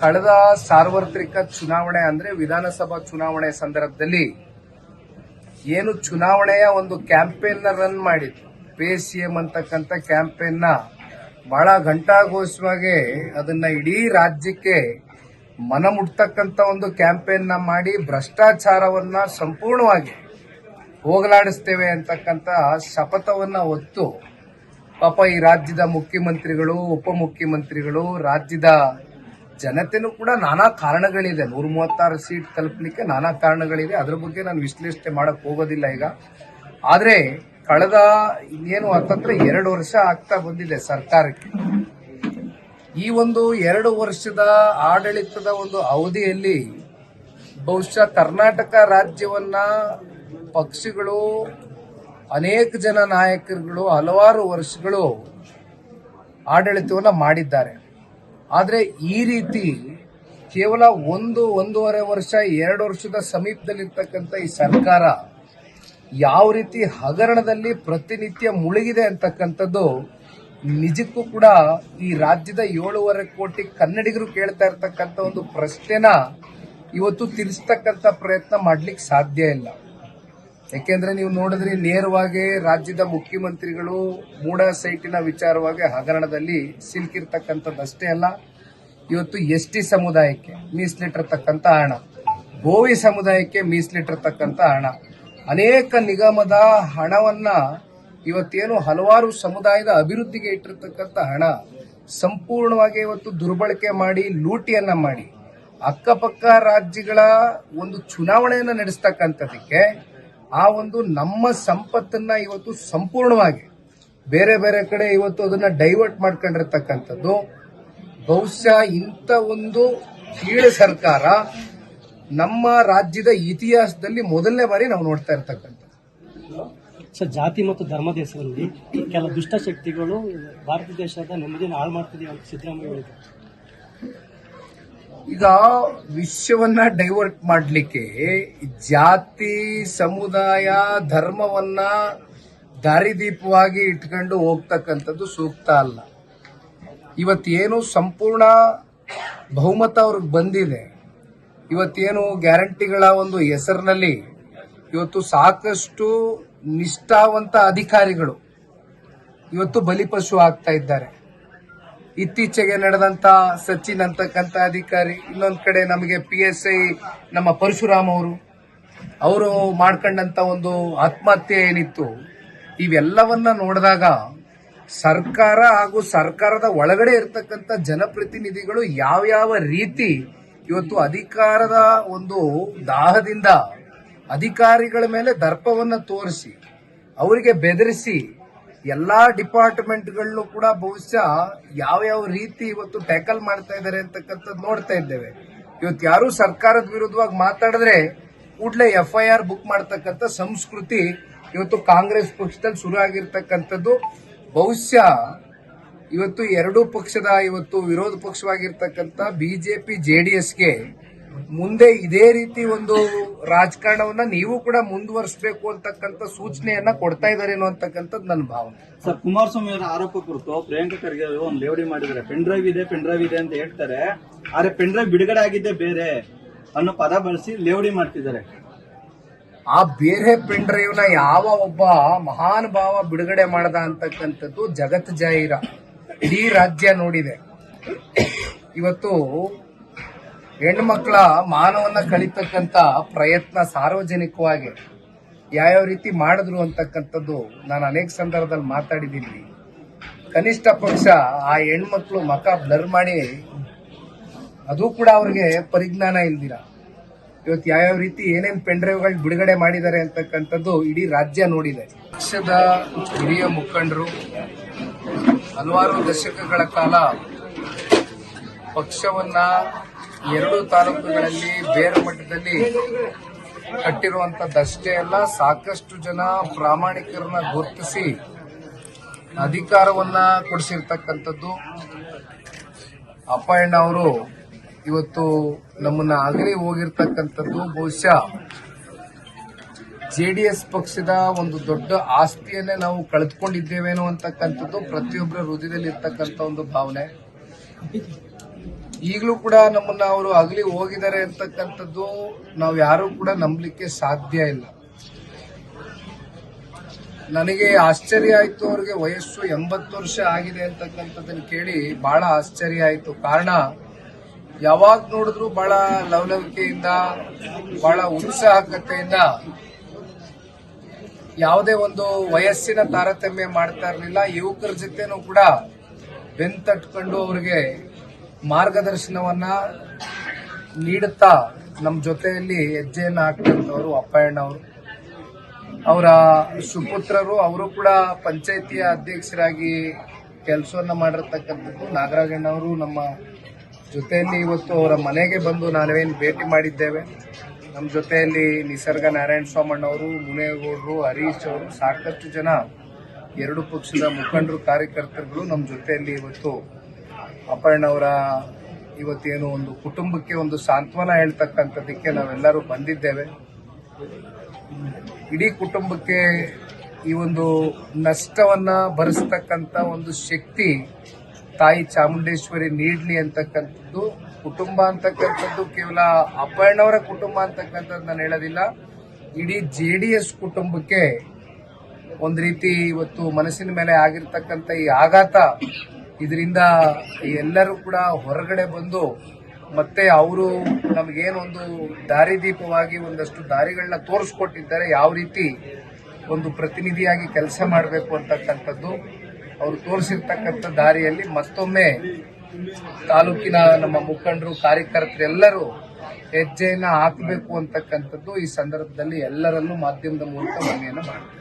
ಕಳೆದ ಸಾರ್ವತ್ರಿಕ ಚುನಾವಣೆ ಅಂದ್ರೆ ವಿಧಾನಸಭಾ ಚುನಾವಣೆ ಸಂದರ್ಭದಲ್ಲಿ ಏನು ಚುನಾವಣೆಯ ಒಂದು ಕ್ಯಾಂಪೇನ್ನ ರನ್ ಮಾಡಿದ್ರು. ಪೇ ಸಿಎಂ ಅಂತಕ್ಕಂಥ ಕ್ಯಾಂಪೇನ್ನ ಬಹಳ ಘಂಟಾಘೋಷವಾಗಿ ಅದನ್ನ ಇಡೀ ರಾಜ್ಯಕ್ಕೆ ಮನ ಮುಟ್ತಕ್ಕಂಥ ಒಂದು ಕ್ಯಾಂಪೇನ್ನ ಮಾಡಿ ಭ್ರಷ್ಟಾಚಾರವನ್ನ ಸಂಪೂರ್ಣವಾಗಿ ಹೋಗಲಾಡಿಸ್ತೇವೆ ಅಂತಕ್ಕಂಥ ಶಪಥವನ್ನ ಹೊತ್ತು ಪಾಪ ಈ ರಾಜ್ಯದ ಮುಖ್ಯಮಂತ್ರಿಗಳು, ಉಪಮುಖ್ಯಮಂತ್ರಿಗಳು, ರಾಜ್ಯದ ಜನತೆನೂ ಕೂಡ ನಾನಾ ಕಾರಣಗಳಿದೆ. ನೂರ ಮೂವತ್ತಾರು ಸೀಟ್ ತಲುಪಲಿಕ್ಕೆ ನಾನಾ ಕಾರಣಗಳಿದೆ. ಅದ್ರ ಬಗ್ಗೆ ನಾನು ವಿಶ್ಲೇಷಣೆ ಮಾಡಕ್ ಹೋಗೋದಿಲ್ಲ ಈಗ. ಆದ್ರೆ ಕಳೆದ ಇನ್ನೇನು ಅಂತಂದ್ರೆ ಎರಡು ವರ್ಷ ಆಗ್ತಾ ಬಂದಿದೆ ಸರ್ಕಾರಕ್ಕೆ. ಈ ಒಂದು ಎರಡು ವರ್ಷದ ಆಡಳಿತದ ಒಂದು ಅವಧಿಯಲ್ಲಿ ಬಹುಶಃ ಕರ್ನಾಟಕ ರಾಜ್ಯವನ್ನ ಪಕ್ಷಗಳು, ಅನೇಕ ಜನ ನಾಯಕರುಗಳು ಹಲವಾರು ವರ್ಷಗಳು ಆಡಳಿತವನ್ನ ಮಾಡಿದ್ದಾರೆ. ಆದರೆ ಈ ರೀತಿ ಕೇವಲ ಒಂದು ಒಂದೂವರೆ ವರ್ಷ, ಎರಡು ವರ್ಷದ ಸಮೀಪದಲ್ಲಿರ್ತಕ್ಕಂಥ ಈ ಸರ್ಕಾರ ಯಾವ ರೀತಿ ಹಗರಣದಲ್ಲಿ ಪ್ರತಿನಿತ್ಯ ಮುಳುಗಿದೆ ಅಂತಕ್ಕಂಥದ್ದು ನಿಜಕ್ಕೂ ಕೂಡ ಈ ರಾಜ್ಯದ ಏಳೂವರೆ ಕೋಟಿ ಕನ್ನಡಿಗರು ಕೇಳ್ತಾ ಇರ್ತಕ್ಕಂಥ ಒಂದು ಪ್ರಶ್ನೆನ ಇವತ್ತು ತಿಳಿಸ್ತಕ್ಕಂಥ ಪ್ರಯತ್ನ ಮಾಡ್ಲಿಕ್ಕೆ ಸಾಧ್ಯ ಇಲ್ಲ. ಯಾಕೆಂದ್ರೆ ನೀವು ನೋಡಿದ್ರೆ ನೇರವಾಗಿ ರಾಜ್ಯದ ಮುಖ್ಯಮಂತ್ರಿಗಳು ಮೂಡ ಸೈಟಿನ ವಿಚಾರವಾಗಿ ಹಗರಣದಲ್ಲಿ ಸಿಲುಕಿರ್ತಕ್ಕಂಥದ್ದಷ್ಟೇ ಅಲ್ಲ, ಇವತ್ತು ಎಸ್ ಟಿ ಸಮುದಾಯಕ್ಕೆ ಮೀಸಲಿಟ್ಟಿರ್ತಕ್ಕಂಥ ಹಣ, ಗೋವಿ ಸಮುದಾಯಕ್ಕೆ ಮೀಸಲಿಟ್ಟಿರ್ತಕ್ಕಂಥ ಹಣ, ಅನೇಕ ನಿಗಮದ ಹಣವನ್ನ ಇವತ್ತೇನು ಹಲವಾರು ಸಮುದಾಯದ ಅಭಿವೃದ್ಧಿಗೆ ಇಟ್ಟಿರ್ತಕ್ಕಂಥ ಹಣ, ಸಂಪೂರ್ಣವಾಗಿ ಇವತ್ತು ದುರ್ಬಳಕೆ ಮಾಡಿ, ಲೂಟಿಯನ್ನ ಮಾಡಿ, ಅಕ್ಕಪಕ್ಕ ರಾಜ್ಯಗಳ ಒಂದು ಚುನಾವಣೆಯನ್ನು ನಡೆಸ್ತಕ್ಕಂಥದಕ್ಕೆ ಆ ಒಂದು ನಮ್ಮ ಸಂಪತ್ತನ್ನ ಇವತ್ತು ಸಂಪೂರ್ಣವಾಗಿ ಬೇರೆ ಬೇರೆ ಕಡೆ ಇವತ್ತು ಅದನ್ನ ಡೈವರ್ಟ್ ಮಾಡ್ಕೊಂಡಿರ್ತಕ್ಕಂಥದ್ದು. ಬಹುಶಃ ಇಂಥ ಒಂದು ಕೀಳು ಸರ್ಕಾರ ನಮ್ಮ ರಾಜ್ಯದ ಇತಿಹಾಸದಲ್ಲಿ ಮೊದಲನೇ ಬಾರಿ ನಾವು ನೋಡ್ತಾ ಇರ್ತಕ್ಕಂಥದ್ದು. ಸರ್, ಜಾತಿ ಮತ್ತು ಧರ್ಮದ ಹೆಸರಲ್ಲಿ ಕೆಲ ದುಷ್ಟಶಕ್ತಿಗಳು ಭಾರತ ದೇಶದ ನೆಮ್ಮದಿಯನ್ನು ಹಾಳು ಮಾಡ್ತಿದೆ ಅಂತ ಸಿದ್ದರಾಮಯ್ಯ ಈಗ ವಿಶ್ವವನ್ನ ಡೈವರ್ಟ್ ಮಾಡಲಿಕ್ಕೆ ಜಾತಿ, ಸಮುದಾಯ, ಧರ್ಮವನ್ನ ದಾರಿದೀಪವಾಗಿ ಇಟ್ಕೊಂಡು ಹೋಗ್ತಕ್ಕಂಥದ್ದು ಸೂಕ್ತ ಅಲ್ಲ. ಇವತ್ತೇನು ಸಂಪೂರ್ಣ ಬಹುಮತ ಅವ್ರಿಗೆ ಬಂದಿದೆ. ಇವತ್ತೇನು ಗ್ಯಾರಂಟಿಗಳ ಒಂದು ಹೆಸರಿನಲ್ಲಿ ಇವತ್ತು ಸಾಕಷ್ಟು ನಿಷ್ಠಾವಂತ ಅಧಿಕಾರಿಗಳು ಇವತ್ತು ಬಲಿಪಶು ಆಗ್ತಾ ಇದ್ದಾರೆ. ಇತ್ತೀಚೆಗೆ ನಡೆದಂತ ಸಚಿನ್ ಅಂತಕ್ಕಂಥ ಅಧಿಕಾರಿ, ಇನ್ನೊಂದ್ ಕಡೆ ನಮಗೆ ಪಿ ಎಸ್ ಐ ನಮ್ಮ ಪರಶುರಾಮ್ ಅವರು ಅವರು ಮಾಡ್ಕೊಂಡಂತ ಒಂದು ಆತ್ಮಹತ್ಯೆ ಏನಿತ್ತು, ಇವೆಲ್ಲವನ್ನ ನೋಡಿದಾಗ ಸರ್ಕಾರ ಹಾಗೂ ಸರ್ಕಾರದ ಒಳಗಡೆ ಇರತಕ್ಕಂಥ ಜನಪ್ರತಿನಿಧಿಗಳು ಯಾವ್ಯಾವ ರೀತಿ ಇವತ್ತು ಅಧಿಕಾರದ ಒಂದು ದಾಹದಿಂದ ಅಧಿಕಾರಿಗಳ ಮೇಲೆ ದರ್ಪವನ್ನ ತೋರಿಸಿ, ಅವರಿಗೆ ಬೆದರಿಸಿ ಎಲ್ಲಾ ಡಿಪಾರ್ಟ್ಮೆಂಟ್ಗಳನ್ನು ಕೂಡ ಬಹುಶಃ ಯಾವ್ಯಾವ ರೀತಿ ಇವತ್ತು ಟ್ಯಾಕಲ್ ಮಾಡ್ತಾ ಇದ್ದಾರೆ ಅಂತಕ್ಕಂಥದ್ದು ನೋಡ್ತಾ ಇದ್ದೇವೆ. ಇವತ್ತು ಯಾರು ಸರ್ಕಾರದ ವಿರುದ್ಧವಾಗಿ ಮಾತಾಡಿದ್ರೆ ಕೂಡಲೇ ಎಫ್ ಐ ಆರ್ ಬುಕ್ ಮಾಡ್ತಕ್ಕಂಥ ಸಂಸ್ಕೃತಿ ಇವತ್ತು ಕಾಂಗ್ರೆಸ್ ಪಕ್ಷದಲ್ಲಿ ಶುರು ಆಗಿರ್ತಕ್ಕಂಥದ್ದು. ಬಹುಶಃ ಇವತ್ತು ಎರಡೂ ಪಕ್ಷದ, ಇವತ್ತು ವಿರೋಧ ಪಕ್ಷವಾಗಿರ್ತಕ್ಕಂಥ ಬಿಜೆಪಿ ಜೆಡಿಎಸ್ಗೆ ಮುಂದೆ ಇದೇ ರೀತಿ ಒಂದು ರಾಜಕಾರಣವನ್ನ ನೀವು ಕೂಡ ಮುಂದುವರಿಸಬೇಕು ಅಂತಕ್ಕಂಥ ಸೂಚನೆಯನ್ನ ಕೊಡ್ತಾ ಇದ್ದಾರೆ ಅಂತಕ್ಕಂಥದ್ದು ನನ್ನ ಭಾವನೆ. ಸರ್ ಕುಮಾರಸ್ವಾಮಿ ಅವರ ಆರೋಪ ಕುರಿತು ಪ್ರಿಯಾಂಕಾ ಖರ್ಗೆ ಅವರು ಒಂದು ಲೇವಡಿ ಮಾಡಿದ್ದಾರೆ. ಪೆನ್ ಡ್ರೈವ್ ಇದೆ ಪೆನ್ ಡ್ರೈವ್ ಇದೆ ಅಂತ ಹೇಳ್ತಾರೆ. ಆದ್ರೆ ಪೆನ್ ಡ್ರೈವ್ ಬಿಡುಗಡೆ ಆಗಿದ್ದೆ ಬೇರೆ ಅನ್ನೋ ಪದ ಬಳಸಿ ಲೇವಡಿ ಮಾಡ್ತಿದ್ದಾರೆ. ಆ ಬೇರೆ ಪೆನ್ ಡ್ರೈವ್ನ ಯಾವ ಒಬ್ಬ ಮಹಾನ್ ಭಾವ ಬಿಡುಗಡೆ ಮಾಡದ ಅಂತಕ್ಕಂಥದ್ದು ಜಗತ್ ಜಾಹೀರ ಇಡೀ ರಾಜ್ಯ ನೋಡಿದೆ. ಇವತ್ತು ಹೆಣ್ಮಕ್ಳ ಮಾನವನ್ನ ಕಳಿತಕ್ಕಂತ ಪ್ರಯತ್ನ ಸಾರ್ವಜನಿಕವಾಗಿ ಯಾವ್ಯಾವ ರೀತಿ ಮಾಡಿದ್ರು ಅಂತಕ್ಕಂಥದ್ದು ನಾನು ಅನೇಕ ಸಂದರ್ಭದಲ್ಲಿ ಮಾತಾಡಿದ್ದೀನಿ. ಕನಿಷ್ಠ ಪಕ್ಷ ಆ ಹೆಣ್ಮಕ್ಳು ಮಕ ಬ್ಲರ್ ಮಾಡಿ ಅದು ಕೂಡ ಅವ್ರಿಗೆ ಪರಿಜ್ಞಾನ ಇಲ್ದಿರ. ಇವತ್ತು ಯಾವ್ಯಾವ ರೀತಿ ಏನೇನ್ ಪೆನ್ ಡ್ರೈವ್ಗಳು ಬಿಡುಗಡೆ ಮಾಡಿದ್ದಾರೆ ಅಂತಕ್ಕಂಥದ್ದು ಇಡೀ ರಾಜ್ಯ ನೋಡಿದೆ. ಪಕ್ಷದ ಹಿರಿಯ ಮುಖಂಡರು ಹಲವಾರು ದಶಕಗಳ ಕಾಲ ಪಕ್ಷವನ್ನ ಎರಡು ತಾಲೂಕುಗಳಲ್ಲಿ ಬೇರೆ ಮಟ್ಟದಲ್ಲಿ ಕಟ್ಟಿರುವಂತದ್ದಷ್ಟೇ ಅಲ್ಲ, ಸಾಕಷ್ಟು ಜನ ಪ್ರಾಮಾಣಿಕರನ್ನ ಗುರುತಿಸಿ ಅಧಿಕಾರವನ್ನ ಕೊಡಿಸಿರ್ತಕ್ಕಂಥದ್ದು. ಅಪ್ಪಣ್ಣ ಅವರು ಇವತ್ತು ನಮ್ಮನ್ನ ಅಗಲಿ ಹೋಗಿರ್ತಕ್ಕಂಥದ್ದು. ಬಹುಶಃ ಜೆಡಿಎಸ್ ಪಕ್ಷದ ಒಂದು ದೊಡ್ಡ ಆಸ್ತಿಯನ್ನೇ ನಾವು ಕಳೆದುಕೊಂಡಿದ್ದೇವೇನೋ ಅಂತಕ್ಕಂಥದ್ದು ಪ್ರತಿಯೊಬ್ಬರ ಹೃದಯದಲ್ಲಿ ಇರ್ತಕ್ಕಂಥ ಒಂದು ಭಾವನೆ. ಈಗಲೂ ಕೂಡ ನಮ್ಮನ್ನ ಅವರು ಅಗಲಿ ಹೋಗಿದ್ದಾರೆ ಅಂತಕ್ಕಂಥದ್ದು ನಾವು ಯಾರು ಕೂಡ ನಂಬಲಿಕ್ಕೆ ಸಾಧ್ಯ ಇಲ್ಲ. ನನಗೆ ಆಶ್ಚರ್ಯ ಆಯ್ತು ಅವ್ರಿಗೆ ವಯಸ್ಸು ಎಂಬತ್ತು ವರ್ಷ ಆಗಿದೆ ಅಂತಕ್ಕಂಥದ್ದನ್ನು ಕೇಳಿ ಬಹಳ ಆಶ್ಚರ್ಯ ಆಯ್ತು. ಕಾರಣ, ಯಾವಾಗ ನೋಡಿದ್ರು ಬಹಳ ಲವಲವಿಕೆಯಿಂದ, ಬಹಳ ಉತ್ಸಾಹಕತೆಯಿಂದ ಯಾವುದೇ ಒಂದು ವಯಸ್ಸಿನ ತಾರತಮ್ಯ ಮಾಡ್ತಾ ಇರಲಿಲ್ಲ. ಯುವಕರ ಜೊತೆನೂ ಕೂಡ ಬೆಂತಟ್ಕೊಂಡು ಅವರಿಗೆ ಮಾರ್ಗದರ್ಶನವನ್ನ ನೀಡುತ್ತಾ ನಮ್ಮ ಜೊತೆಯಲ್ಲಿ ಹೆಜ್ಜೆಯನ್ನು ಹಾಕ್ತಂಥವ್ರು ಅಪ್ಪಯ್ಯಣ್ಣವರು ಅವರ. ಸುಪುತ್ರರು, ಅವರು ಕೂಡ ಪಂಚಾಯಿತಿಯ ಅಧ್ಯಕ್ಷರಾಗಿ ಕೆಲಸವನ್ನ ಮಾಡಿರ್ತಕ್ಕಂಥದ್ದು. ನಾಗರಾಜಣ್ಣವರು ನಮ್ಮ ಜೊತೆಯಲ್ಲಿ ಇವತ್ತು ಅವರ ಮನೆಗೆ ಬಂದು ನಾವೇನು ಭೇಟಿ ಮಾಡಿದ್ದೇವೆ. ನಮ್ಮ ಜೊತೆಯಲ್ಲಿ ನಿಸರ್ಗ ನಾರಾಯಣ ಸ್ವಾಮಣ್ಣವರು ಮುನೇಗೌಡರು, ಹರೀಶ್ ಅವರು ಸಾಕಷ್ಟು ಜನ ಎರಡು ಪಕ್ಷದ ಮುಖಂಡರು, ಕಾರ್ಯಕರ್ತರುಗಳು ನಮ್ಮ ಜೊತೆಯಲ್ಲಿ ಇವತ್ತು ಅಪರ್ಣವರ ಇವತ್ತೇನು ಒಂದು ಕುಟುಂಬಕ್ಕೆ ಒಂದು ಸಾಂತ್ವನ ಹೇಳ್ತಕ್ಕಂಥದ್ದಕ್ಕೆ ನಾವೆಲ್ಲರೂ ಬಂದಿದ್ದೇವೆ. ಇಡೀ ಕುಟುಂಬಕ್ಕೆ ಈ ಒಂದು ನಷ್ಟವನ್ನ ಭರಿಸ್ತಕ್ಕಂಥ ಒಂದು ಶಕ್ತಿ ತಾಯಿ ಚಾಮುಂಡೇಶ್ವರಿ ನೀಡಲಿ ಅಂತಕ್ಕಂಥದ್ದು, ಕುಟುಂಬ ಅಂತಕ್ಕಂಥದ್ದು, ಕೇವಲ ಅಪ್ಪಣ್ಣವರ ಕುಟುಂಬ ಅಂತಕ್ಕಂಥದ್ದು ನಾನು ಹೇಳೋದಿಲ್ಲ. ಇಡೀ ಜೆ ಡಿ ಎಸ್ ಕುಟುಂಬಕ್ಕೆ ಒಂದು ರೀತಿ ಇವತ್ತು ಮನಸ್ಸಿನ ಮೇಲೆ ಆಗಿರ್ತಕ್ಕಂಥ ಈ ಆಘಾತ ಇದರಿಂದ ಎಲ್ಲರೂ ಕೂಡ ಹೊರಗಡೆ ಬಂದು ಮತ್ತೆ ಅವರು ನಮಗೇನೊಂದು ದಾರಿದೀಪವಾಗಿ ಒಂದಷ್ಟು ದಾರಿಗಳನ್ನ ತೋರಿಸ್ಕೊಟ್ಟಿದ್ದಾರೆ, ಯಾವ ರೀತಿ ಒಂದು ಪ್ರತಿನಿಧಿಯಾಗಿ ಕೆಲಸ ಮಾಡಬೇಕು ಅಂತಕ್ಕಂಥದ್ದು. ಅವರು ತೋರಿಸಿರ್ತಕ್ಕಂಥ ದಾರಿಯಲ್ಲಿ ಮತ್ತೊಮ್ಮೆ ತಾಲೂಕಿನ ನಮ್ಮ ಮುಖಂಡರು ಕಾರ್ಯಕರ್ತರೆಲ್ಲರೂ ಹೆಜ್ಜೆಯನ್ನು ಹಾಕಬೇಕು ಅಂತಕ್ಕಂಥದ್ದು ಈ ಸಂದರ್ಭದಲ್ಲಿ ಎಲ್ಲರಲ್ಲೂ ಮಾಧ್ಯಮದ ಮೂಲಕ ಮನವಿಯನ್ನು ಮಾಡ್ತಾರೆ